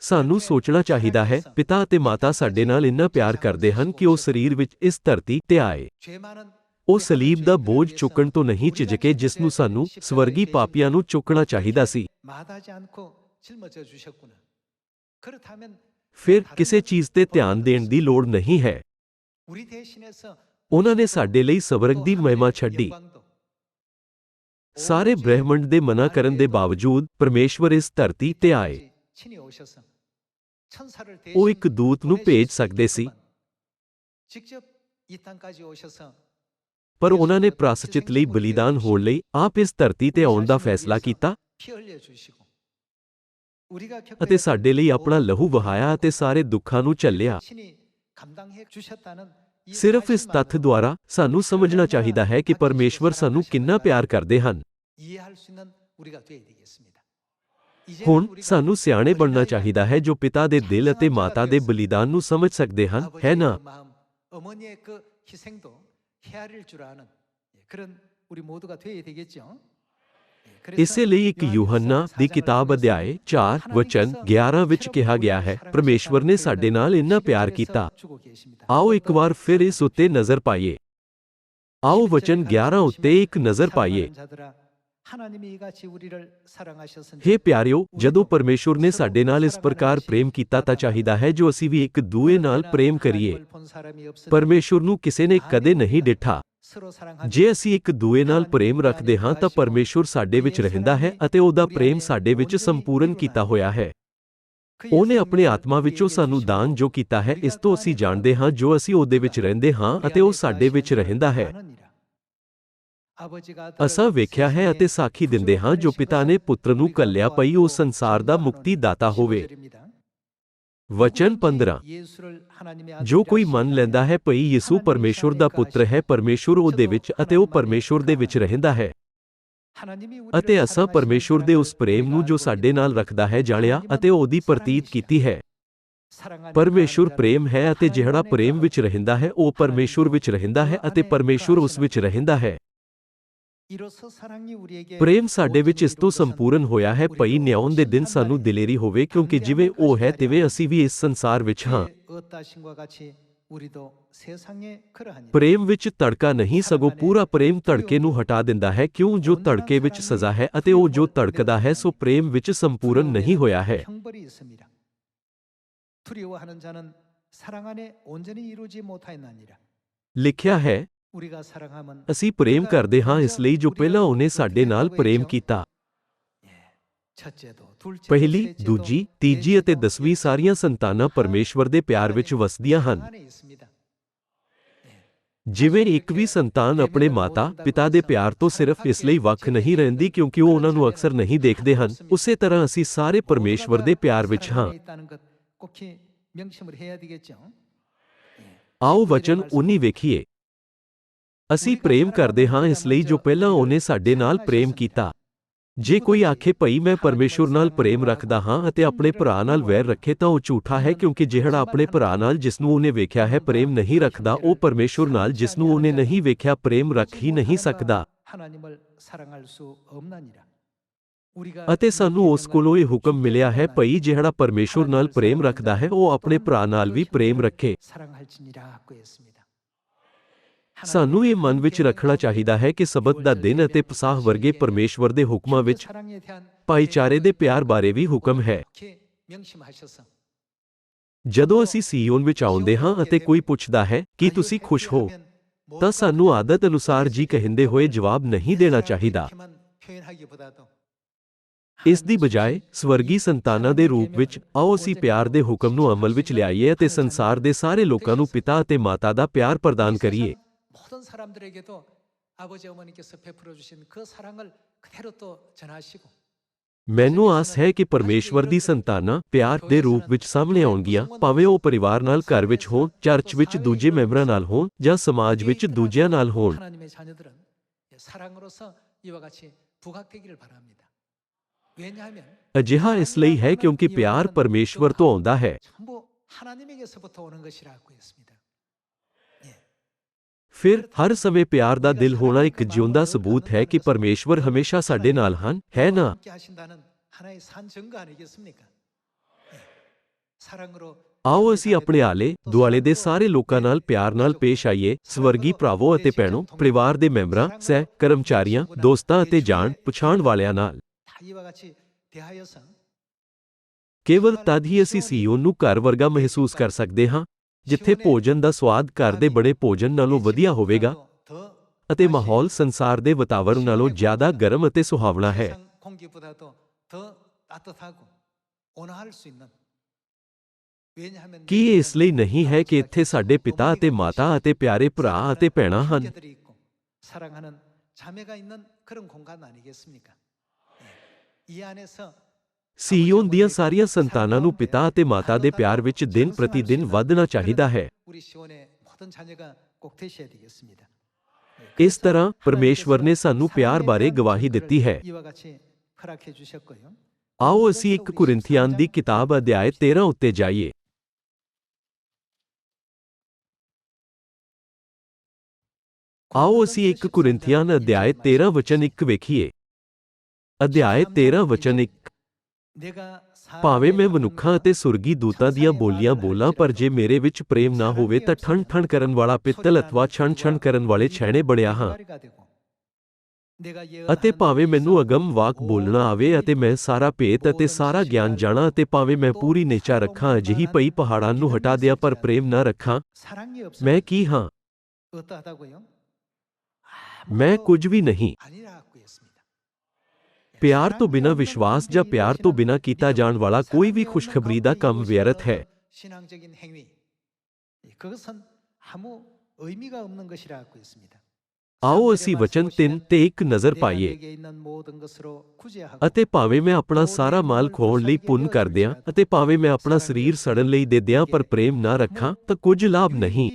ਸਾਨੂੰ ਸੋਚਣਾ ਚਾਹੀਦਾ ਹੈ ਪਿਤਾ ਅਤੇ ਮਾਤਾ ਸਾਡੇ ਨਾਲ ਇੰਨਾ ਪਿਆਰ ਕਰਦੇ ਹਨ ਕਿ ਉਹ ਸਰੀਰ ਵਿੱਚ ਇਸ ਧਰਤੀ ਤੇ ਆਏ। ਉਹ ਸਲੀਬ ਦਾ ਬੋਝ ਚੁੱਕਣ ਤੋਂ ਨਹੀਂ ਝਿਜਕੇ ਜਿਸ ਨੂੰ ਸਾਨੂੰ ਸਵਰਗੀ ਪਾਪੀਆਂ ਨੂੰ ਚੁੱਕਣਾ ਚਾਹੀਦਾ ਸੀ। ਫਿਰ ਕਿਸੇ ਚੀਜ਼ ਤੇ ਧਿਆਨ ਦੇਣ ਦੀ ਲੋੜ ਨਹੀਂ ਹੈ। ਉਹਨਾਂ ਨੇ ਸਾਡੇ ਲਈ ਸਵਰਗ ਦੀ ਮਹਿਮਾ ਛੱਡੀ। ਸਾਰੇ ਬ੍ਰਹਿਮੰਡ ਦੇ ਮਨਾ ਕਰਨ ਦੇ ਬਾਵਜੂਦ ਪਰਮੇਸ਼ਵਰ ਇਸ ਧਰਤੀ ਤੇ ਆਏ। ਉਹ ਇੱਕ ਦੂਤ ਨੂੰ ਭੇਜ ਸਕਦੇ ਸੀ। ਪਰ ਉਹਨਾਂ ਨੇ ਪ੍ਰਾਸਚਿਤ ਲਈ ਬਲੀਦਾਨ ਹੋਣ ਲਈ ਆਪ ਇਸ ਧਰਤੀ ਤੇ ਆਉਣ ਦਾ ਫੈਸਲਾ ਕੀਤਾ। ਅਤੇ ਸਾਡੇ ਲਈ ਆਪਣਾ ਲਹੂ ਵਹਾਇਆ ਅਤੇ ਸਾਰੇ ਦੁੱਖਾਂ ਨੂੰ ਝੱਲਿਆ। 친히 감당해 주셨다는 이 ਸਿਰਫ ਇਸ ਤੱਥ 사실만으로 ਦੁਆਰਾ ਸਾਨੂੰ ਸਮਝਣਾ ਚਾਹੀਦਾ ਹੈ ਕਿ ਪਰਮੇਸ਼ਵਰ ਸਾਨੂੰ ਕਿੰਨਾ ਪਿਆਰ ਕਰਦੇ ਹਨ 이해할 수 있는 우리가 되어야 되겠습니다. 이제는 ਹੁਣ 우리가 ਸਾਨੂੰ ਸਿਆਣੇ ਬਣਨਾ 어린아이가 ਚਾਹੀਦਾ ਹੈ ਜੋ ਪਿਤਾ ਦੇ ਦਿਲ ਅਤੇ ਮਾਤਾ ਦੇ ਬਲੀਦਾਨ ਨੂੰ ਸਮਝ ਸਕਦੇ ਹਨ ਹੈ 아버지의 ਨਾ 그 마음, 어머니의 그 희생도 헤아릴 줄 아는 예, 그런 우리 모두가 되어야 되겠죠. ਇਸੇ ਲਈ ਇੱਕ ਯੂਹੰਨਾ ਦੀ ਕਿਤਾਬ ਅਧਿਆਏ 4 ਵਚਨ 11 ਵਿੱਚ ਕਿਹਾ ਗਿਆ ਹੈ ਪਰਮੇਸ਼ਵਰ ਨੇ ਸਾਡੇ ਨਾਲ ਇੰਨਾ ਪਿਆਰ ਕੀਤਾ ਆਓ ਇੱਕ ਵਾਰ ਫਿਰ ਇਸ ਉੱਤੇ ਨਜ਼ਰ ਪਾਈਏ ਆਓ ਵਚਨ 11 ਉੱਤੇ ਇੱਕ ਨਜ਼ਰ ਪਾਈਏ हे प्यारियो ਜਦੋਂ ਪਰਮੇਸ਼ਵਰ ਨੇ ਸਾਡੇ ਨਾਲ ਇਸ ਪ੍ਰਕਾਰ ਪ੍ਰੇਮ ਕੀਤਾ ਤਾਂ ਚਾਹੀਦਾ ਹੈ ਜੋ ਅਸੀਂ ਵੀ ਇੱਕ ਦੂਏ ਨਾਲ ਪ੍ਰੇਮ ਕਰੀਏ ਪਰਮੇਸ਼ਵਰ ਨੂੰ ਕਿਸੇ ਨੇ ਕਦੇ ਨਹੀਂ ਡਿਠਾ ਜੇ ਅਸੀਂ ਇੱਕ ਦੂਏ ਨਾਲ ਪ੍ਰੇਮ ਰੱਖਦੇ ਹਾਂ ਤਾਂ ਪਰਮੇਸ਼ਵਰ ਸਾਡੇ ਵਿੱਚ ਰਹਿੰਦਾ ਹੈ ਅਤੇ ਉਹਦਾ ਪ੍ਰੇਮ ਸਾਡੇ ਵਿੱਚ ਸੰਪੂਰਨ ਕੀਤਾ। ਹੋਇਆ ਹੈ। ਉਹਨੇ ਆਪਣੇ ਆਤਮਾ ਵਿੱਚੋਂ ਸਾਨੂੰ ਦਾਨ ਜੋ ਕੀਤਾ ਹੈ ਇਸ ਤੋਂ ਅਸੀਂ ਜਾਣਦੇ ਹਾਂ ਜੋ ਅਸੀਂ ਉਹਦੇ ਵਿੱਚ ਰਹਿੰਦੇ ਹਾਂ ਅਤੇ ਉਹ ਸਾਡੇ ਵਿੱਚ ਰਹਿੰਦਾ ਹੈ। ਅਸਾਂ ਵੇਖਿਆ ਹੈ ਅਤੇ ਸਾਖੀ ਦਿੰਦੇ ਹਾਂ ਜੋ ਪਿਤਾ ਨੇ ਪੁੱਤਰ ਨੂੰ ਕੱਲਿਆ ਪਈ ਉਹ ਸੰਸਾਰ ਦਾ ਮੁਕਤੀ ਦਾਤਾ ਹੋਵੇ। ਵਚਨ 15 ਜੋ ਕੋਈ ਮੰਨ ਲੈਂਦਾ ਹੈ ਭਈ ਯਿਸੂ ਪਰਮੇਸ਼ੁਰ ਦਾ ਪੁੱਤਰ ਹੈ ਪਰਮੇਸ਼ੁਰ ਉਹਦੇ ਵਿੱਚ ਅਤੇ ਉਹ ਪਰਮੇਸ਼ੁਰ ਦੇ ਵਿੱਚ ਰਹਿੰਦਾ ਹੈ ਅਤੇ ਅਸਾਂ ਪਰਮੇਸ਼ੁਰ ਦੇ ਉਸ ਪ੍ਰੇਮ ਨੂੰ ਜੋ ਸਾਡੇ ਨਾਲ ਰੱਖਦਾ ਹੈ ਜਾਣਿਆ ਅਤੇ ਉਹਦੀ ਪ੍ਰਤੀਤ ਕੀਤੀ ਹੈ ਪਰਮੇਸ਼ੁਰ ਪ੍ਰੇਮ ਹੈ ਅਤੇ ਜਿਹੜਾ ਪ੍ਰੇਮ ਵਿੱਚ ਰਹਿੰਦਾ ਹੈ ਉਹ ਪਰਮੇਸ਼ੁਰ ਵਿੱਚ ਰਹਿੰਦਾ ਹੈ ਅਤੇ ਪਰਮੇਸ਼ੁਰ ਉਸ ਵਿੱਚ ਰਹਿੰਦਾ ਹੈ ਪ੍ਰੇਮ ਸਾਡੇ ਵਿੱਚ ਇਸ ਤੋਂ ਸੰਪੂਰਨ ਹੋਇਆ ਹੈ ਭਈ ਨਿਆਉਣ ਦੇ ਦਿਨ ਸਾਨੂੰ ਦਿਲੇਰੀ ਹੋਵੇ ਕਿਉਂਕਿ ਜਿਵੇਂ ਉਹ ਹੈ ਤਿਵੇਂ ਅਸੀਂ ਵੀ ਇਸ ਸੰਸਾਰ ਵਿੱਚ ਹਾਂ। ਪ੍ਰੇਮ ਵਿੱਚ ਤੜਕਾ ਨਹੀਂ ਸਗੋਂ ਪੂਰਾ ਪ੍ਰੇਮ ਤੜਕੇ ਨੂੰ ਹਟਾ ਦਿੰਦਾ ਹੈ। ਕਿਉਂ ਜੋ ਤੜਕੇ ਵਿੱਚ ਸਜ਼ਾ ਹੈ ਅਤੇ ਉਹ ਜੋ ਤੜਕਦਾ ਹੈ ਸੋ ਪ੍ਰੇਮ ਵਿੱਚ ਸੰਪੂਰਨ ਨਹੀਂ ਹੋਇਆ ਹੈ। ਲਿਖਿਆ ਹੈ ਅਸੀਂ ਪ੍ਰੇਮ ਕਰਦੇ ਹਾਂ ਇਸ ਲਈ ਜੋ ਪਹਿਲਾਂ ਉਹਨੇ ਸਾਡੇ ਨਾਲ ਪ੍ਰੇਮ ਕੀਤਾ ਪਹਿਲੀ ਦੂਜੀ ਤੀਜੀ ਅਤੇ ਦਸਵੀਂ ਸਾਰੀਆਂ ਸੰਤਾਨਾਂ ਪਰਮੇਸ਼ਵਰ ਦੇ ਪਿਆਰ ਵਿੱਚ ਵਸਦੀਆਂ ਹਨ ਜਿਵੇਂ ਇੱਕ ਵੀ ਸੰਤਾਨ ਆਪਣੇ ਮਾਤਾ ਪਿਤਾ ਦੇ ਪਿਆਰ ਤੋਂ ਸਿਰਫ ਇਸ ਲਈ ਵੱਖ ਨਹੀਂ ਰਹਿੰਦੀ ਕਿਉਂਕਿ ਉਹ ਉਹਨਾਂ ਨੂੰ ਅਕਸਰ ਨਹੀਂ ਦੇਖਦੇ ਹਨ ਉਸੇ ਤਰ੍ਹਾਂ ਅਸੀਂ ਸਾਰੇ ਪਰਮੇਸ਼ਵਰ ਦੇ ਪਿਆਰ ਵਿੱਚ ਹਾਂ ਆਓ ਵਚਨ 19 ਵੇਖੀਏ ਅਸੀਂ ਪ੍ਰੇਮ ਕਰਦੇ ਹਾਂ ਇਸ ਲਈ ਜੋ ਪਹਿਲਾਂ ਉਹਨੇ ਸਾਡੇ ਨਾਲ ਪ੍ਰੇਮ ਕੀਤਾ। ਜੇ ਕੋਈ ਆਖੇ, ਭਈ, ਮੈਂ ਪਰਮੇਸ਼ਵਰ ਨਾਲ ਪ੍ਰੇਮ ਰੱਖਦਾ ਹਾਂ ਅਤੇ ਆਪਣੇ ਭਰਾ ਨਾਲ ਵੈਰ ਰੱਖੇ, ਤਾਂ ਉਹ ਝੂਠਾ ਹੈ, ਕਿਉਂਕਿ ਜਿਹੜਾ ਆਪਣੇ ਭਰਾ ਨਾਲ ਜਿਸ ਨੂੰ ਉਹਨੇ ਵੇਖਿਆ ਹੈ ਪ੍ਰੇਮ ਨਹੀਂ ਰੱਖਦਾ, ਉਹ ਪਰਮੇਸ਼ਵਰ ਨਾਲ ਜਿਸ ਨੂੰ ਉਹਨੇ ਨਹੀਂ ਵੇਖਿਆ ਪ੍ਰੇਮ ਰੱਖ ਹੀ ਨਹੀਂ ਸਕਦਾ। ਅਤੇ ਸਾਨੂੰ ਉਸ ਕੋਲੋਂ ਇਹ ਹੁਕਮ ਮਿਲਿਆ ਹੈ, ਭਈ, ਜਿਹੜਾ ਪਰਮੇਸ਼ਵਰ ਨਾਲ ਪ੍ਰੇਮ ਰੱਖਦਾ ਹੈ, ਉਹ ਆਪਣੇ ਭਰਾ ਨਾਲ ਵੀ ਪ੍ਰੇਮ ਰੱਖੇ। ਸਾਨੂੰ ਇਹ ਮਨ ਵਿੱਚ ਰੱਖਣਾ ਚਾਹੀਦਾ ਹੈ ਕਿ ਸਬਤ ਦਾ ਦਿਨ ਅਤੇ ਪਸਾਹ ਵਰਗੇ ਪਰਮੇਸ਼ਵਰ ਦੇ ਹੁਕਮਾਂ ਵਿੱਚ ਭਾਈਚਾਰੇ ਦੇ ਪਿਆਰ ਬਾਰੇ ਵੀ ਹੁਕਮ ਹੈ। ਜਦੋਂ ਅਸੀਂ ਸੀਓਨ ਵਿੱਚ ਆਉਂਦੇ ਹਾਂ ਅਤੇ ਕੋਈ ਪੁੱਛਦਾ ਹੈ, ਕਿ ਤੁਸੀਂ ਖੁਸ਼ ਹੋ? ਤਾਂ ਸਾਨੂੰ ਆਦਤ ਅਨੁਸਾਰ ਜੀ ਕਹਿੰਦੇ ਹੋਏ ਜਵਾਬ ਨਹੀਂ ਦੇਣਾ ਚਾਹੀਦਾ। ਇਸ ਦੀ ਬਜਾਏ, ਸਵਰਗੀ ਸੰਤਾਨਾਂ ਦੇ ਰੂਪ ਵਿੱਚ, ਆਓ ਅਸੀਂ ਪਿਆਰ ਦੇ ਹੁਕਮ ਨੂੰ ਅਮਲ ਵਿੱਚ ਲਿਆਈਏ ਅਤੇ ਸੰਸਾਰ ਦੇ ਸਾਰੇ ਲੋਕਾਂ ਨੂੰ ਪਿਤਾ ਅਤੇ ਮਾਤਾ ਦਾ ਪਿਆਰ ਪ੍ਰਦਾਨ ਕਰੀਏ। 사람들에게도 아버지 어머니께서 베풀어 주신 그 사랑을 그대로 또 전하시고 ਮੈਨੂੰ ਆਸ ਹੈ ਕਿ ਪਰਮੇਸ਼ਵਰ ਦੀ ਸੰਤਾਨਾਂ ਪਿਆਰ ਦੇ ਰੂਪ ਵਿੱਚ ਸਾਹਮਣੇ ਆਉਣਗੀਆਂ ਭਾਵੇਂ ਉਹ ਪਰਿਵਾਰ ਨਾਲ ਘਰ ਵਿੱਚ ਹੋਣ ਚਰਚ ਵਿੱਚ ਦੂਜੇ ਮੈਂਬਰਾਂ ਨਾਲ ਹੋਣ ਜਾਂ ਸਮਾਜ ਵਿੱਚ ਦੂਜਿਆਂ ਨਾਲ ਹੋਣ 하나님의 자녀들은 사랑으로서 이와 같이 부각되기를 바랍니다. 왜냐하면 ਅਜਿਹਾ ਇਸ ਲਈ ਹੈ ਕਿਉਂਕਿ ਪਿਆਰ ਪਰਮੇਸ਼ਵਰ ਤੋਂ ਆਉਂਦਾ ਹੈ ਫਿਰ ਹਰ ਸਮੇਂ ਪਿਆਰ ਦਾ ਦਿਲ ਹੋਣਾ ਇੱਕ ਜਿਉਂਦਾ ਸਬੂਤ ਹੈ ਕਿ ਪਰਮੇਸ਼ਵਰ ਹਮੇਸ਼ਾ ਸਾਡੇ ਨਾਲ ਹਨ, ਹੈ ਨਾ? ਆਓ ਅਸੀਂ ਆਪਣੇ ਆਲੇ ਦੁਆਲੇ ਦੇ ਸਾਰੇ ਲੋਕਾਂ ਨਾਲ ਪਿਆਰ ਨਾਲ ਪੇਸ਼ ਆਈਏ, ਸਵਰਗੀ ਭਰਾਵੋ ਅਤੇ ਭੈਣੋ, ਪਰਿਵਾਰ ਦੇ ਮੈਂਬਰਾਂ, ਸਹਿ ਕਰਮਚਾਰੀਆਂ, ਦੋਸਤਾਂ ਅਤੇ ਜਾਣ ਪਛਾਣ ਵਾਲਿਆਂ ਨਾਲ। ਕੇਵਲ ਤਦ ਹੀ ਅਸੀਂ ਸੀਓ ਨੂੰ ਘਰ ਵਰਗਾ ਮਹਿਸੂਸ ਕਰ ਸਕਦੇ ਹਾਂ ਜਿੱਥੇ ਭੋਜਨ ਦਾ ਸਵਾਦ ਘਰ ਦੇ ਬੜੇ ਭੋਜਨ ਨਾਲੋਂ ਵਧੀਆ ਹੋਵੇਗਾ 더 ਅਤੇ ਮਾਹੌਲ ਸੰਸਾਰ ਦੇ ਵਾਤਾਵਰਣ ਨਾਲੋਂ ਜ਼ਿਆਦਾ ਗਰਮ ਅਤੇ ਸੁਹਾਵਣਾ ਹੈ 세상 공기보다도 더 따뜻하고 온화할 수 있는 왜냐하면 ਕੀ ਇਹ ਇਸ ਲਈ ਨਹੀਂ ਹੈ ਕਿ ਇੱਥੇ ਸਾਡੇ ਪਿਤਾ ਅਤੇ ਮਾਤਾ ਅਤੇ ਪਿਆਰੇ ਭਰਾ ਅਤੇ ਭੈਣਾਂ ਹਨ 형제들이 있고 사랑하는 자매가 있는 그런 공간 아니겠습니까? 예. 이 안에서 ਸੀਯੋਨ ਦੀਆਂ ਸਾਰੀਆਂ ਸੰਤਾਨਾਂ ਨੂੰ ਪਿਤਾ ਅਤੇ ਮਾਤਾ ਦੇ ਪਿਆਰ ਵਿੱਚ ਦਿਨ ਪ੍ਰਤੀ ਦਿਨ ਵਧਣਾ ਚਾਹੀਦਾ ਹੈ। ਇਸ ਤਰ੍ਹਾਂ ਪਰਮੇਸ਼ਵਰ ਨੇ ਸਾਨੂੰ ਪਿਆਰ ਬਾਰੇ ਗਵਾਹੀ ਦਿੱਤੀ ਹੈ। ਆਓ ਅਸੀਂ 1 ਕੁਰਿੰਥੀਆਂ ਦੀ ਕਿਤਾਬ ਅਧਿਆਇ 13 ਉੱਤੇ ਜਾਈਏ। ਆਓ ਅਸੀਂ 1 ਕੁਰਿੰਥੀਆਂ ਅਧਿਆਇ 13 ਵਚਨ 1 ਵੇਖੀਏ। ਅਧਿਆਇ 13 ਵਚਨ 1 ਭਾਵੇਂ ਮੈਂ ਮਨੁੱਖਾਂ ਅਤੇ ਸੁਰਗੀ ਦੂਤਾਂ ਦੀਆਂ ਬੋਲੀਆਂ ਬੋਲਾਂ ਪਰ ਜੇ ਮੇਰੇ ਵਿੱਚ ਪ੍ਰੇਮ ਨਾ ਹੋਵੇ ਤਾਂ ਠੰਡ ਠੰਡ ਕਰਨ ਵਾਲਾ ਪਿੱਤਲ ਅਥਵਾ ਛਣ ਛਣ ਕਰਨ ਵਾਲੇ ਛੈਣੇ ਬੜਿਆ ਹਾਂ। ਅਤੇ ਭਾਵੇਂ ਮੈਨੂੰ ਅਗਮ ਵਾਕ ਬੋਲਣਾ ਆਵੇ ਅਤੇ ਮੈਂ ਸਾਰਾ ਭੇਤ ਅਤੇ ਸਾਰਾ ਗਿਆਨ ਜਾਣਾ ਅਤੇ ਭਾਵੇਂ ਮੈਂ ਪੂਰੀ ਨੇਚਾ ਰੱਖਾਂ ਅਜਿਹੀ ਪਈ ਪਹਾੜਾਂ ਨੂੰ ਹਟਾ ਦਿਆਂ ਪਰ ਪ੍ਰੇਮ ਨਾ ਰੱਖਾਂ। ਮੈਂ ਕੀ ਹਾਂ? ਮੈਂ ਕੁਝ ਵੀ ਨਹੀਂ। ਪਿਆਰ ਤੋਂ ਬਿਨਾਂ ਵਿਸ਼ਵਾਸ ਜਾਂ ਪਿਆਰ ਤੋਂ ਬਿਨਾਂ ਕੀਤਾ ਜਾਣ ਵਾਲਾ ਕੋਈ ਵੀ ਖੁਸ਼ਖਬਰੀ ਦਾ ਕੰਮ ਵਿਅਰਥ ਹੈ 신앙적인 행위 그것은 아무 의미가 없는 것이라고 했습니다. ਆਓ ਅਸੀਂ ਵਚਨ 3 ਤੇ ਇੱਕ ਨਜ਼ਰ 내가 ਪਾਈਏ 내게 있는 모든 것으로 구제하고 ਅਤੇ ਭਾਵੇਂ ਮੈਂ ਆਪਣਾ ਸਾਰਾ ਮਾਲ ਖੋਣ ਲਈ ਪੁੰਨ ਕਰ ਦਿਆਂ ਅਤੇ ਭਾਵੇਂ ਮੈਂ ਆਪਣਾ ਸਰੀਰ ਸੜਨ ਲਈ ਦੇ ਦਿਆਂ ਪਰ ਪ੍ਰੇਮ ਨਾ ਰੱਖਾਂ ਤਾਂ ਕੁਝ ਲਾਭ ਨਹੀਂ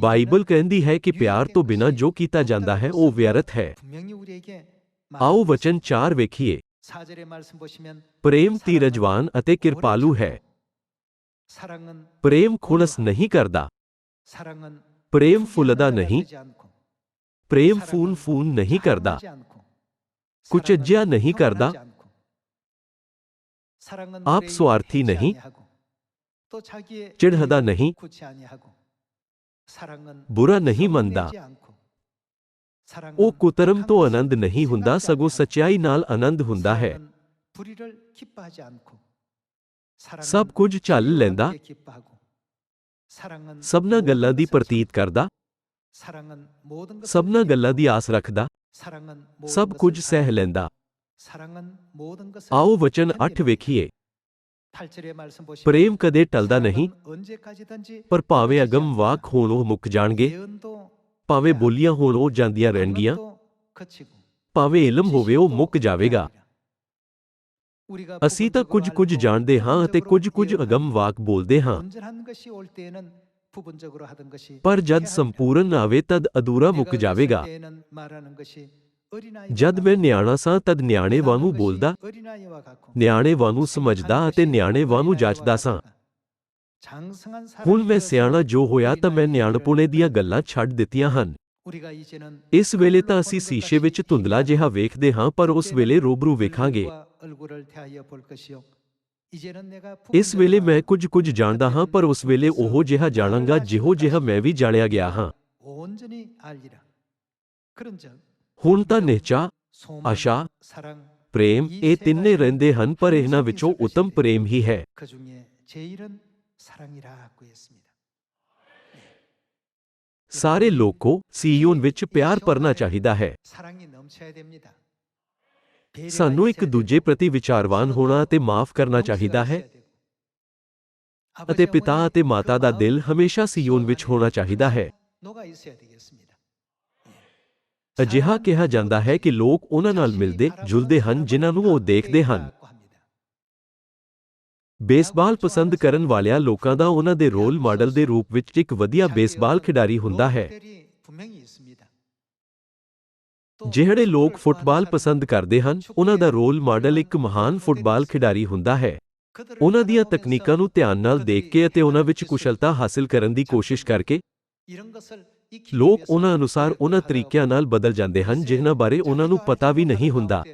ਬਾਈਬਲ ਕਹਿੰਦੀ ਹੈ ਕਿ ਪਿਆਰ ਤੋਂ ਬਿਨਾਂ ਜੋ ਕੀਤਾ ਜਾਂਦਾ ਹੈ ਉਹ ਵਿਅਰਥ ਹੈ ਆਓ ਵਚਨ 4 ਵੇਖੀਏ ਪ੍ਰੇਮ ਧੀਰਜਵਾਨ ਅਤੇ ਕਿਰਪਾਲੂ ਹੈ ਪ੍ਰੇਮ ਖੁਲਸ ਨਹੀਂ ਕਰਦਾ ਪ੍ਰੇਮ ਫੁੱਲਦਾ ਨਹੀਂ ਪ੍ਰੇਮ ਫੂਨ ਫੂਨ ਨਹੀਂ ਕਰਦਾ ਕੁਚੱਜਿਆ ਨਹੀਂ ਕਰਦਾ ਆਪ ਸਵਾਰਥੀ ਨਹੀਂ चिढ़दा नहीं बुरा नहीं मंदा ओ कुतरम तो आनंद नहीं हुंदा सगो सच्चाई नाल आनंद हुंदा है सब कुछ चल लेंदा सबना गल प्रतीत करता सबना गल्ला आस रखता सब कुछ सह लेंदा आओ वचन अठ वेखिए ਪ੍ਰੇਮ ਕਦੇ ਟਲਦਾ ਨਹੀਂ ਪਰ ਭਾਵੇਂ ਅਗਮ ਵਾਕ ਹੋਣ ਉਹ ਮੁੱਕ ਜਾਣਗੇ ਭਾਵੇਂ ਬੋਲੀਆਂ ਹੋਣ ਉਹ ਜਾਂਦੀਆਂ ਰਹਿਣਗੀਆਂ ਭਾਵੇਂ ਇਲਮ ਹੋਵੇ ਉਹ ਮੁੱਕ ਜਾਵੇਗਾ। ਅਸੀਂ ਤਾਂ ਕੁਝ ਕੁਝ ਜਾਣਦੇ ਹਾਂ ਅਤੇ ਕੁਝ ਕੁਝ ਅਗਮ ਵਾਕ ਬੋਲਦੇ ਹਾਂ। ਪਰ ਜਦ ਸੰਪੂਰਨ ਆਵੇ ਤਦ ਅਧੂਰਾ ਮੁੱਕ ਜਾਵੇਗਾ। ਜਦ ਮੈਂ ਨਿਆਣਾ ਸਾਂ ਤਦ ਨਿਆਣੇ ਵਾਂਗੂ ਬੋਲਦਾ ਨਿਆਣੇ ਵਾਂਗੂ ਸਮਝਦਾ ਅਤੇ ਨਿਆਣੇ ਵਾਂਗੂ ਜਾਚਦਾ ਸਾਂ। ਹੁਣ ਮੈਂ ਸਿਆਣਾ ਜੋ ਹੋਇਆ ਤਾਂ ਮੈਂ ਨਿਆਣਪੁਣੇ ਦੀਆਂ ਗੱਲਾਂ ਛੱਡ ਦਿੱਤੀਆਂ ਹਨ। ਇਸ ਵੇਲੇ ਤਾਂ ਅਸੀਂ ਸੀਸ਼ੇ ਵਿੱਚ ਧੁੰਦਲਾ ਜਿਹਾ ਵੇਖਦੇ ਹਾਂ ਪਰ ਉਸ ਵੇਲੇ ਰੋਬਰੂ ਵੇਖਾਂਗੇ। ਇਸ ਵੇਲੇ ਮੈਂ ਕੁਝ ਕੁਝ ਜਾਣਦਾ ਹਾਂ ਪਰ ਉਸ ਵੇਲੇ ਉਹ ਜਿਹਾ ਜਾਣਾਂਗਾ ਜਿਹੋ ਜਿਹਾ ਮੈਂ ਵੀ ਜਾਣਿਆ ਗਿਆ ਹਾਂ। હોનતા નેચા આશા પ્રેમ એ તિન્ને રહેંદે હન પર એના વિચો ઉત્તમ પ્રેમ હી હૈ सारे लोग को सीयून विच प्यार करना चाहिदा है सानू एक दूजे प्रति विचारवान होना ते माफ़ करना चाहिदा है ਅਤੇ ਪਿਤਾ ਅਤੇ ਮਾਤਾ ਦਾ ਦਿਲ ਹਮੇਸ਼ਾ ਸੀਯੋਨ ਵਿੱਚ ਹੋਣਾ ਚਾਹੀਦਾ ਹੈ ਅਜਿਹਾ ਕਿਹਾ ਜਾਂਦਾ ਹੈ ਕਿ ਲੋਕ ਉਹਨਾਂ ਨਾਲ ਮਿਲਦੇ, ਜੁਲਦੇ ਹਨ ਜਿਨ੍ਹਾਂ ਨੂੰ ਉਹ ਦੇਖਦੇ ਹਨ। ਬੇਸਬਾਲ ਪਸੰਦ ਕਰਨ ਵਾਲਿਆਂ ਲੋਕਾਂ ਦਾ ਉਹਨਾਂ ਦੇ ਰੋਲ ਮਾਡਲ ਦੇ ਰੂਪ ਵਿੱਚ ਇੱਕ ਵਧੀਆ ਬੇਸਬਾਲ ਖਿਡਾਰੀ ਹੁੰਦਾ ਹੈ। ਜਿਹੜੇ ਲੋਕ ਫੁੱਟਬਾਲ ਪਸੰਦ ਕਰਦੇ ਹਨ, ਉਹਨਾਂ ਦਾ ਰੋਲ ਮਾਡਲ ਇੱਕ ਮਹਾਨ ਫੁੱਟਬਾਲ ਖਿਡਾਰੀ ਹੁੰਦਾ ਹੈ। ਉਹਨਾਂ ਦੀਆਂ ਤਕਨੀਕਾਂ ਨੂੰ ਧਿਆਨ ਨਾਲ ਦੇਖ ਕੇ ਅਤੇ ਉਹਨਾਂ ਵਿੱਚ ਕੁਸ਼ਲਤਾ ਹਾਸਲ ਕਰਨ ਦੀ ਕੋਸ਼ਿਸ਼ ਕਰਕੇ ਲੋਕ ਉਹਨਾਂ ਅਨੁਸਾਰ ਉਹਨਾਂ ਤਰੀਕਿਆਂ ਨਾਲ ਬਦਲ ਜਾਂਦੇ ਹਨ ਜਿਨ੍ਹਾਂ ਬਾਰੇ ਉਹਨਾਂ ਨੂੰ ਪਤਾ ਵੀ ਨਹੀਂ ਹੁੰਦਾ।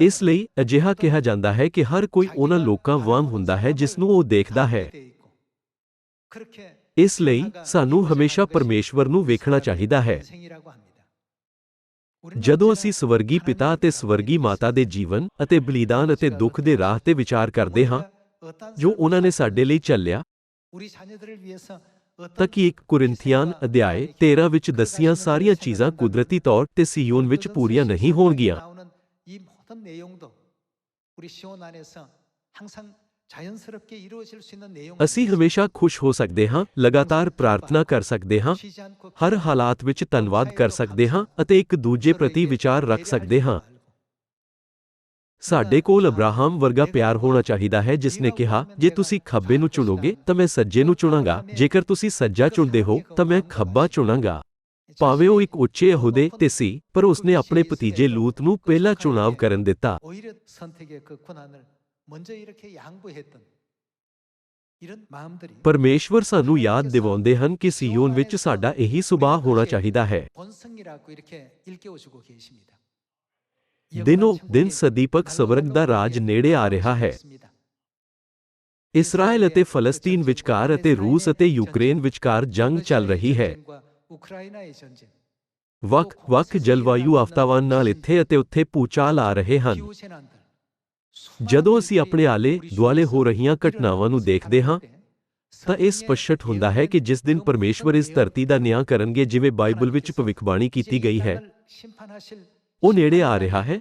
ਇਸ ਲਈ ਅਜਿਹਾ ਕਿਹਾ ਜਾਂਦਾ ਹੈ ਕਿ ਹਰ ਕੋਈ ਉਹਨਾਂ ਲੋਕਾਂ ਵਾਂਗ ਹੁੰਦਾ ਹੈ ਜਿਸ ਨੂੰ ਉਹ ਦੇਖਦਾ ਹੈ। ਇਸ ਲਈ ਸਾਨੂੰ ਹਮੇਸ਼ਾ ਪਰਮੇਸ਼ਵਰ ਨੂੰ ਵੇਖਣਾ ਚਾਹੀਦਾ ਹੈ। ਜਦੋਂ ਅਸੀਂ ਸਵਰਗੀ ਪਿਤਾ ਅਤੇ ਸਵਰਗੀ ਮਾਤਾ ਦੇ ਜੀਵਨ ਅਤੇ ਬਲੀਦਾਨ ਅਤੇ ਦੁੱਖ ਦੇ ਰਾਹ ਤੇ ਵਿਚਾਰ ਕਰਦੇ ਹਾਂ ਜੋ ਉਹਨਾਂ ਨੇ ਸਾਡੇ ਲਈ ਚੱਲਿਆ ਤਾਂ ਕਿ ਇੱਕ ਕੁਰਿੰਥੀਆਨ ਅਧਿਆਏ 13 ਵਿੱਚ ਦੱਸੀਆਂ ਸਾਰੀਆਂ ਚੀਜ਼ਾਂ ਕੁਦਰਤੀ ਤੌਰ ਤੇ ਸੀਯੋਨ ਵਿੱਚ ਪੂਰੀਆਂ ਨਹੀਂ ਹੋਣਗੀਆਂ ਅਸੀਂ ਹਮੇਸ਼ਾ ਖੁਸ਼ ਹੋ ਸਕਦੇ ਹਾਂ ਲਗਾਤਾਰ ਪ੍ਰਾਰਥਨਾ ਕਰ ਸਕਦੇ ਹਾਂ ਹਰ ਹਾਲਾਤ ਵਿੱਚ ਧੰਨਵਾਦ ਕਰ ਸਕਦੇ ਹਾਂ ਅਤੇ ਇੱਕ ਦੂਜੇ ਪ੍ਰਤੀ ਵਿਚਾਰ ਰੱਖ ਸਕਦੇ ਹਾਂ ਸਾਡੇ ਕੋਲ ਅਬਰਾਹਮ ਵਰਗਾ ਪਿਆਰ ਹੋਣਾ ਚਾਹੀਦਾ ਹੈ ਜਿਸ ਨੇ ਕਿਹਾ ਜੇ ਤੁਸੀਂ ਖੱਬੇ ਨੂੰ ਚੁਣੋਗੇ ਤਾਂ ਮੈਂ ਸੱਜੇ ਨੂੰ ਚੁਣਾਂਗਾ ਜੇਕਰ ਤੁਸੀਂ ਸੱਜਾ ਚੁਣਦੇ ਹੋ ਤਾਂ ਮੈਂ ਖੱਬਾ ਚੁਣਾਂਗਾ ਭਾਵੇਂ ਉਹ ਇੱਕ ਉੱਚੇ ਅਹੁਦੇ ਤੇ ਸੀ ਪਰ ਉਸਨੇ ਆਪਣੇ ਭਤੀਜੇ ਲੂਤ ਨੂੰ ਪਹਿਲਾ ਚੁਣਾਵ ਕਰਨ ਦਿੱਤਾ ਪਰਮੇਸ਼ਵਰ ਸਾਨੂੰ ਯਾਦ ਦਿਵਾਉਂਦੇ ਹਨ ਕਿ ਸੀਯੋਨ ਵਿੱਚ ਸਾਡਾ ਇਹੀ ਸੁਭਾਅ ਹੋਣਾ ਚਾਹੀਦਾ ਹੈ ਦਿਨੋ ਦਿਨ ਸਦੀਪਕ ਸਵਰਗ ਦਾ ਰਾਜ ਨੇੜੇ ਆ ਰਿਹਾ ਹੈ। ਇਸਰਾਇਲ ਅਤੇ ਫਲਸਤੀਨ ਵਿਚਕਾਰ ਅਤੇ ਰੂਸ ਅਤੇ ਯੂਕਰੇਨ ਵਿਚਕਾਰ ਜੰਗ ਚੱਲ ਰਹੀ ਹੈ। ਵੱਖ ਵੱਖ ਜਲਵਾਯੂ ਆਫਤਾਵਾਂ ਨਾਲ ਇੱਥੇ ਅਤੇ ਉੱਥੇ ਭੂਚਾਲ ਆ ਰਹੇ ਹਨ। ਜਦੋਂ ਅਸੀਂ ਆਪਣੇ ਆਲੇ ਦੁਆਲੇ ਹੋ ਰਹੀਆਂ ਘਟਨਾਵਾਂ ਨੂੰ ਦੇਖਦੇ ਹਾਂ, ਤਾਂ ਇਹ ਸਪਸ਼ਟ ਹੁੰਦਾ ਹੈ ਕਿ ਜਿਸ ਦਿਨ ਪਰਮੇਸ਼ਵਰ ਇਸ ਧਰਤੀ ਦਾ ਨਿਆਂ ਕਰਨਗੇ, ਜਿਵੇਂ ਬਾਈਬਲ ਵਿੱਚ ਭਵਿੱਖਬਾਣੀ ਕੀਤੀ ਗਈ ਹੈ। ਉਹ ਨੇੜੇ ਆ ਰਿਹਾ ਹੈ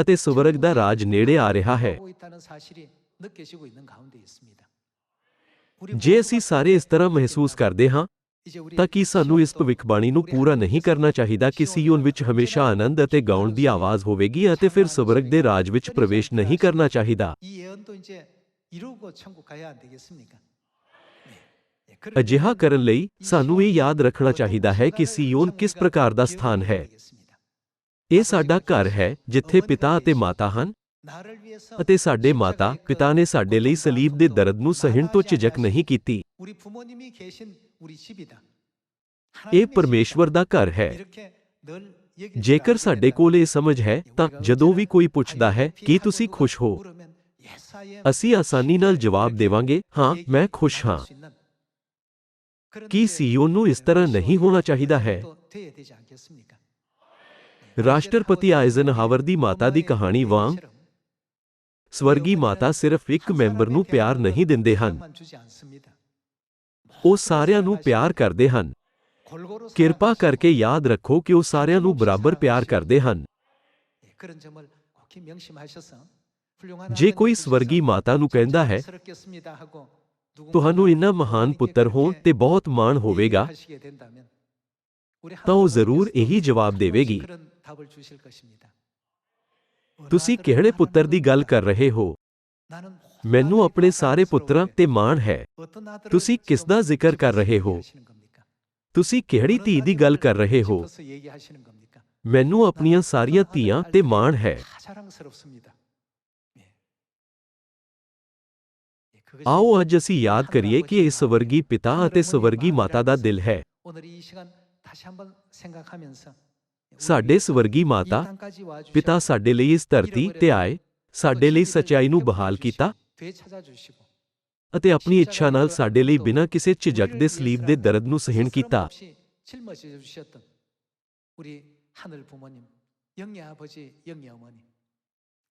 ਅਤੇ ਸਵਰਗ ਦਾ ਰਾਜ ਨੇੜੇ ਆ ਰਿਹਾ ਹੈ। ਜੇ ਅਸੀਂ ਸਾਰੇ ਇਸ ਤਰ੍ਹਾਂ ਮਹਿਸੂਸ ਕਰਦੇ ਹਾਂ ਤਾਂ ਕੀ ਸਾਨੂੰ ਇਸ ਭਵਿੱਖਬਾਣੀ ਨੂੰ ਪੂਰਾ ਨਹੀਂ ਕਰਨਾ ਚਾਹੀਦਾ ਕਿ ਸੀਯੋਨ ਵਿੱਚ ਹਮੇਸ਼ਾ ਆਨੰਦ ਅਤੇ ਗਾਉਣ ਦੀ ਆਵਾਜ਼ ਹੋਵੇਗੀ ਅਤੇ ਫਿਰ ਸਵਰਗ ਦੇ ਰਾਜ ਵਿੱਚ ਪ੍ਰਵੇਸ਼ ਨਹੀਂ ਕਰਨਾ ਚਾਹੀਦਾ। ਅਜਿਹਾ ਕਰਨ ਲਈ ਸਾਨੂੰ ਇਹ ਯਾਦ ਰੱਖਣਾ ਚਾਹੀਦਾ ਹੈ ਕਿ ਸੀਯੋਨ ਕਿਸ ਪ੍ਰਕਾਰ ਦਾ ਸਥਾਨ ਹੈ ਇਹ ਸਾਡਾ ਘਰ ਹੈ ਜਿੱਥੇ ਪਿਤਾ ਅਤੇ ਮਾਤਾ ਹਨ ਅਤੇ ਸਾਡੇ ਮਾਤਾ ਪਿਤਾ ਨੇ ਸਾਡੇ ਲਈ ਸਲੀਬ ਦੇ ਦਰਦ ਨੂੰ ਸਹਿਣ ਤੋਂ ਝਿਜਕ ਨਹੀਂ ਕੀਤੀ ਇਹ ਪਰਮੇਸ਼ਵਰ ਦਾ ਘਰ ਹੈ ਜੇਕਰ ਸਾਡੇ ਕੋਲ ਇਹ ਸਮਝ ਹੈ ਤਾਂ ਜਦੋਂ ਵੀ ਕੋਈ ਪੁੱਛਦਾ ਹੈ ਕਿ ਤੁਸੀਂ ਖੁਸ਼ ਹੋ ਅਸੀਂ ਆਸਾਨੀ ਨਾਲ ਜਵਾਬ ਦੇਵਾਂਗੇ ਹਾਂ ਮੈਂ ਖੁਸ਼ ਹਾਂ ਕੀ ਸੀਈਓ ਨੂੰ ਇਸ ਤਰ੍ਹਾਂ ਨਹੀਂ ਹੋਣਾ ਚਾਹੀਦਾ ਹੈ ਰਾਸ਼ਟਰਪਤੀ ਆਇਜ਼ਨਹਾਵਰ ਦੀ ਮਾਤਾ ਦੀ ਕਹਾਣੀ ਵਾਂਗ ਸਵਰਗੀ ਮਾਤਾ ਸਿਰਫ ਇੱਕ ਮੈਂਬਰ ਨੂੰ ਪਿਆਰ ਨਹੀਂ ਦਿੰਦੇ ਹਨ ਉਹ ਸਾਰਿਆਂ ਨੂੰ ਪਿਆਰ ਕਰਦੇ ਹਨ ਕਿਰਪਾ ਕਰਕੇ ਯਾਦ ਰੱਖੋ ਕਿ ਉਹ ਸਾਰਿਆਂ ਨੂੰ ਬਰਾਬਰ ਪਿਆਰ ਕਰਦੇ ਹਨ ਜੇ ਕੋਈ ਸਵਰਗੀ ਮਾਤਾ ਨੂੰ ਕਹਿੰਦਾ ਹੈ ਤੁਹਾਨੂੰ ਇੰਨਾ ਮਹਾਨ ਪੁੱਤਰ ਹੋਣ ਤੇ ਬਹੁਤ ਮਾਣ ਹੋਵੇਗਾ, ਤਾਂ ਉਹ ਜ਼ਰੂਰ ਇਹੀ ਜਵਾਬ ਦੇਵੇਗੀ। ਤੁਸੀਂ ਕਿਹੜੇ ਪੁੱਤਰ ਦੀ ਗੱਲ ਕਰ ਰਹੇ ਹੋ? ਮੈਨੂੰ ਆਪਣੇ ਸਾਰੇ ਪੁੱਤਰਾਂ ਤੇ ਮਾਣ ਹੈ। ਤੁਸੀਂ ਕਿਸ ਦਾ ਜ਼ਿਕਰ ਕਰ ਰਹੇ ਹੋ? ਤੁਸੀਂ ਕਿਹੜੀ ਧੀ ਦੀ ਗੱਲ ਕਰ ਰਹੇ ਹੋ? ਮੈਨੂੰ ਆਪਣੀਆਂ ਸਾਰੀਆਂ ਧੀਆਂ ਤੇ ਮਾਣ ਹੈ। ਆਓ ਅੱਜ ਅਸੀਂ ਯਾਦ ਕਰੀਏ ਕਿ ਇਹ ਸਵਰਗੀ ਪਿਤਾ ਅਤੇ ਸਵਰਗੀ ਮਾਤਾ ਦਾ ਦਿਲ ਹੈ ਸਾਡੇ ਸਵਰਗੀ ਮਾਤਾ ਪਿਤਾ ਸਾਡੇ ਲਈ ਇਸ ਧਰਤੀ ਤੇ ਆਏ ਸਾਡੇ ਲਈ ਸਚਾਈ ਨੂੰ ਬਹਾਲ ਕੀਤਾ ਅਤੇ ਆਪਣੀ ਇੱਛਾ ਨਾਲ ਸਾਡੇ ਲਈ ਬਿਨਾਂ ਕਿਸੇ ਝਿਜਕ ਦੇ ਸਲੀਬ ਦੇ ਦਰਦ ਨੂੰ ਸਹਿਣ ਕੀਤਾ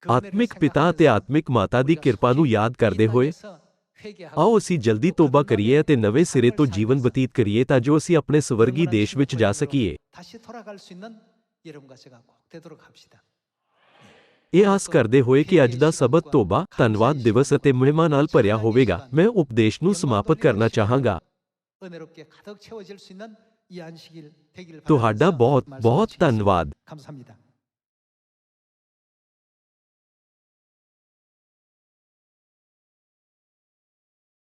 ਆਤਮਿਕ ਪਿਤਾ ਅਤੇ ਆਤਮਿਕ ਮਾਤਾ ਦੀ ਕਿਰਪਾ ਨੂੰ ਯਾਦ ਕਰਦੇ ਹੋਏ ਆਓ ਅਸੀਂ ਜਲਦੀ ਤੋਬਾ ਕਰੀਏ ਅਤੇ ਨਵੇਂ ਸਿਰੇ ਤੋਂ ਜੀਵਨ ਬਤੀਤ ਕਰੀਏ ਤਾਂ ਜੋ ਅਸੀਂ ਆਪਣੇ ਸਵਰਗੀ ਦੇਸ਼ ਵਿੱਚ ਜਾ ਸਕੀਏ ਇਹ ਆਸ ਕਰਦੇ ਹੋਏ ਕਿ ਅੱਜ ਦਾ ਸਬਤ ਤੋਬਾ ਧੰਨਵਾਦ ਦਿਵਸ ਅਤੇ ਮਹਿਮਾ ਨਾਲ ਭਰਿਆ ਹੋਵੇਗਾ ਮੈਂ ਉਪਦੇਸ਼ ਨੂੰ ਸਮਾਪਤ ਕਰਨਾ ਚਾਹਾਂਗਾ ਤੁਹਾਡਾ ਬਹੁਤ ਬਹੁਤ ਧੰਨਵਾਦ